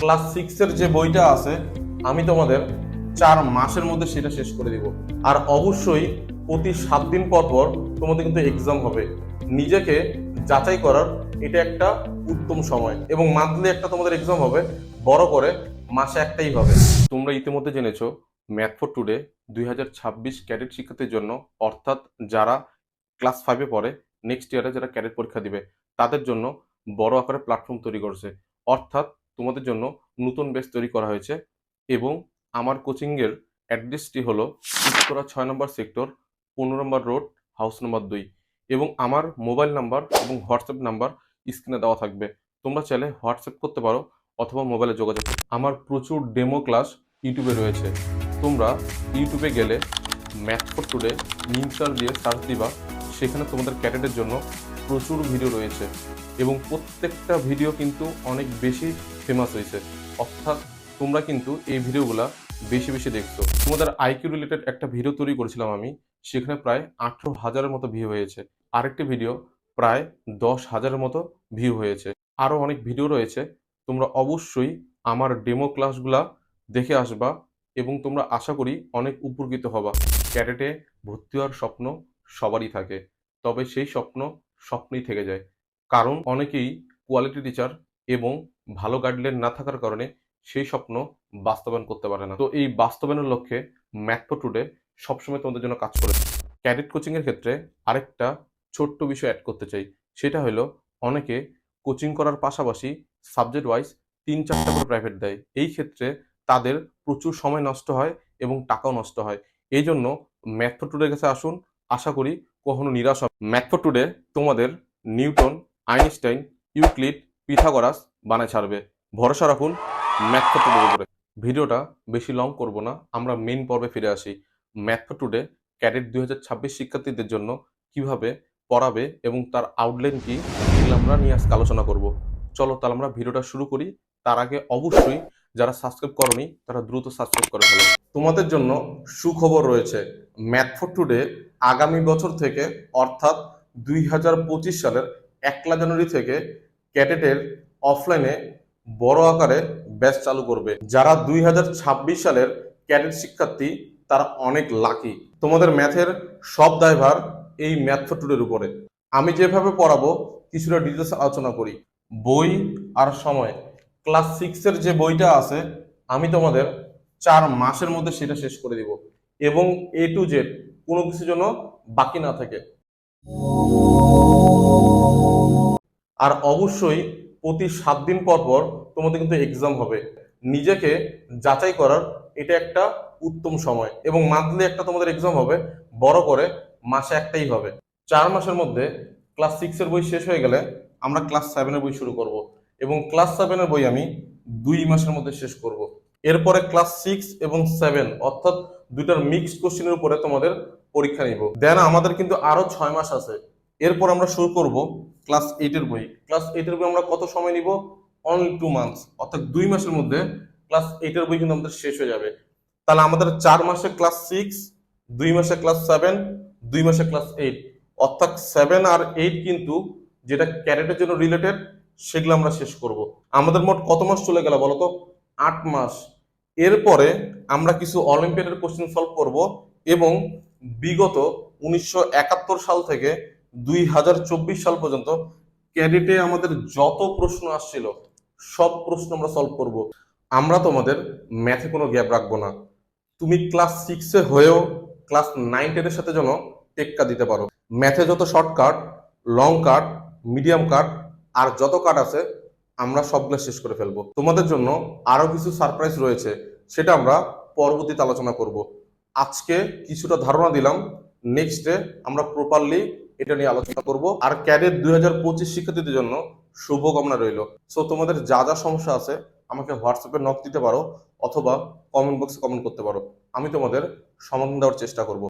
Class সিক্সের যে বইটা আছে, আমি তোমাদের চার মাসের মধ্যে সেটা শেষ করে দিব। আর অবশ্যই প্রতি সাত দিন পর পর তোমাদের কিন্তু এক্সাম হবে। নিজেকে যাচাই করার এটা একটা উত্তম সময়। এবং মান্থলি একটা তোমাদের এক্সাম হবে, বড় করে মাসে একটাই হবে। তোমরা ইতিমধ্যে জেনেছো ম্যাথ ফর টুডে দুই হাজার ছাব্বিশ ক্যাডেট শিক্ষার্থীর জন্য, অর্থাৎ যারা ক্লাস ফাইভে পড়ে নেক্সট ইয়ারে যারা ক্যাডেট পরীক্ষা দিবে, তাদের জন্য বড় আকারে প্ল্যাটফর্ম তৈরি করছে। অর্থাৎ তোমাদের জন্য নতুন বেস তৈরি করা হয়েছে এবং আমার কোচিংয়ের অ্যাড্রেসটি হলো উত্তরা ছয় নম্বর সেক্টর পনেরো নম্বর রোড হাউস নম্বর দুই এবং আমার মোবাইল নাম্বার এবং হোয়াটসঅ্যাপ নাম্বার স্ক্রিনে দেওয়া থাকবে। তোমরা চাইলে হোয়াটসঅ্যাপ করতে পারো অথবা মোবাইলে যোগাযোগ আমার প্রচুর ডেমো ক্লাস ইউটিউবে রয়েছে। তোমরা ইউটিউবে গেলে ম্যাথ ফর টুডে নিমসার দিয়ে সার্চ দিবা। সেখানে তোমাদের ক্যাডেটের জন্য প্রচুর ভিডিও রয়েছে। এবং প্রত্যেকটা ভিডিও কিন্তু অনেক বেশি ফেমাস হয়েছে। অর্থাৎ তোমরা কিন্তু এই ভিডিওগুলা বেশি বেশি দেখছ। তোমাদের আইকিউ রিলেটেড একটা ভিডিও তৈরি করেছিলাম আমি, সেখানে প্রায় আঠেরো হাজারের মতো ভিউ হয়েছে। আরেকটি ভিডিও প্রায় দশ হাজারের মতো ভিউ হয়েছে। আরও অনেক ভিডিও রয়েছে। তোমরা অবশ্যই আমার ডেমো ক্লাসগুলা দেখে আসবা এবং তোমরা আশা করি অনেক উপকৃত হবা। ক্যাডেটে ভর্তি হওয়ার স্বপ্ন সবারই থাকে। তবে সেই স্বপ্ন স্বপ্নই থেকে যায়। কারণ অনেকেই কোয়ালিটি টিচার এবং ভালো গাইডলাইন না থাকার কারণে সেই স্বপ্ন বাস্তবায়ন করতে পারে না। তো এই বাস্তবায়নের লক্ষ্যে ম্যাথ টুডে সবসময় তোমাদের জন্য কাজ করে। ক্যাডেট কোচিংয়ের ক্ষেত্রে আরেকটা ছোট্ট বিষয় অ্যাড করতে চাই। সেটা হলো অনেকে কোচিং করার পাশাপাশি সাবজেক্ট ওয়াইজ তিন চারটা করে প্রাইভেট দেয়। এই ক্ষেত্রে তাদের প্রচুর সময় নষ্ট হয় এবং টাকাও নষ্ট হয়। এই জন্য ম্যাথ টুডের কাছে আসুন। আশা করি কখনো নিরাশ হবে ম্যাথ টুডে তোমাদের নিউটন আইনস্টাইন, ইউক্লিড, পিথাগোরাস বানায় ছাড়বে। ভরসা রাখুন ম্যাথ টুডের উপরে। ভিডিওটা বেশি লং করব না, আমরা মেন পর্বে ফিরে আসি। ম্যাথ টুডে ক্যাডেট দুই হাজার ছাব্বিশ শিক্ষার্থীদের জন্য কীভাবে পড়াবে এবং তার আউটলাইন কি এগুলো আমরা নিয়ে আজকে আলোচনা করব। চলো তাহলে আমরা ভিডিওটা শুরু করি। তার আগে অবশ্যই যারা সাবস্ক্রাইব করনি, তারা দ্রুত সাবস্ক্রাইব করে ফেলো। তোমাদের জন্য সুখবর রয়েছে ম্যাথ ফর টুডে আগামী বছর থেকে অর্থাৎ দুই হাজার পঁচিশ সালের একলা জানুয়ারি থেকে ক্যাডেটের অফলাইনে বড় আকারে ব্যাচ চালু করবে। যারা দুই হাজার ছাব্বিশ সালের ক্যাডেট শিক্ষার্থী, তারা অনেক লাকি তোমাদের ম্যাথের সব দায়ভার এই ম্যাথ টুডের উপরে। আমি যেভাবে পড়াবো, কিছুটা ডিটেলস আলোচনা করি। বই আর সময়। ক্লাস সিক্সের যে বইটা আছে, আমি তোমাদের চার মাসের মধ্যে সেটা শেষ করে দিব। এবং এ টু জেড কোনো কিছু যেন বাকি না থাকে। আর অবশ্যই প্রতি সাত দিন পর পর তোমাদের কিন্তু এক্সাম হবে। নিজেকে যাচাই করার এটা একটা উত্তম সময় এবং মান্থলি একটা তোমাদের এক্সাম হবে, বড় করে মাসে একটাই হবে। চার মাসের মধ্যে ক্লাস সিক্সের বই শেষ হয়ে গেলে আমরা ক্লাস সেভেনের বই শুরু করব এবং ক্লাস সেভেনের বই আমি দুই মাসের মধ্যে শেষ করব। এরপরে ক্লাস সিক্স এবং সেভেন অর্থাৎ দুইটার মিক্সড কোশ্চেনের উপরে তোমাদের পরীক্ষা নিব। দেন আমাদের কিন্তু আরও ছয় মাস আছে। এরপর আমরা শুরু করব ক্লাস এইটের বই। ক্লাস এইটের বই আমরা কত সময় নিব? অনলি টু মান্থস অর্থাৎ দুই মাসের মধ্যে ক্লাস এইটের বই কিন্তু আমাদের শেষ হয়ে যাবে। তাহলে আমাদের চার মাসে ক্লাস সিক্স দুই মাসে ক্লাস সেভেন দুই মাসে ক্লাস এইট অর্থাৎ সেভেন আর এইট কিন্তু যেটা ক্যারেটের জন্য রিলেটেড সেগুলো আমরা শেষ করব। আমাদের মোট কত মাস চলে গেল বলতো? আট মাস। এরপরে আমরা কিছু অলিম্পিয়াডের কোশ্চেন সলভ করব এবং বিগত উনিশশো একাত্তর সাল থেকে দুই হাজার চব্বিশ সাল পর্যন্ত ক্যাডেটে আমাদের যত প্রশ্ন আসছিল, সব প্রশ্ন আমরা সলভ করব। আমরা তোমাদের ম্যাথে কোনো গ্যাপ রাখব না। তুমি ক্লাস সিক্সে হয়েও ক্লাস নাইন টেনের সাথে যেন টেক্কা দিতে পারো। ম্যাথে যত shortcut long cut medium cut আর যত কাট আছে, আমরা সবগুলো শেষ করে ফেলব। তোমাদের জন্য আরও কিছু সারপ্রাইজ রয়েছে, সেটা আমরা পরবর্তীতে আলোচনা করব। আজকে কিছুটা ধারণা দিলাম নেক্সট ডে আমরা প্রপারলি এটা নিয়ে আলোচনা করব। আর ক্যাডেট দুই হাজার পঁচিশ শিক্ষার্থীদের জন্য শুভকামনা রইল। সো তোমাদের যা যা সমস্যা আছে, আমাকে হোয়াটসঅ্যাপে নক দিতে পারো অথবা কমেন্ট বক্সে কমেন্ট করতে পারো। আমি তোমাদের সমাধান দেওয়ার চেষ্টা করব।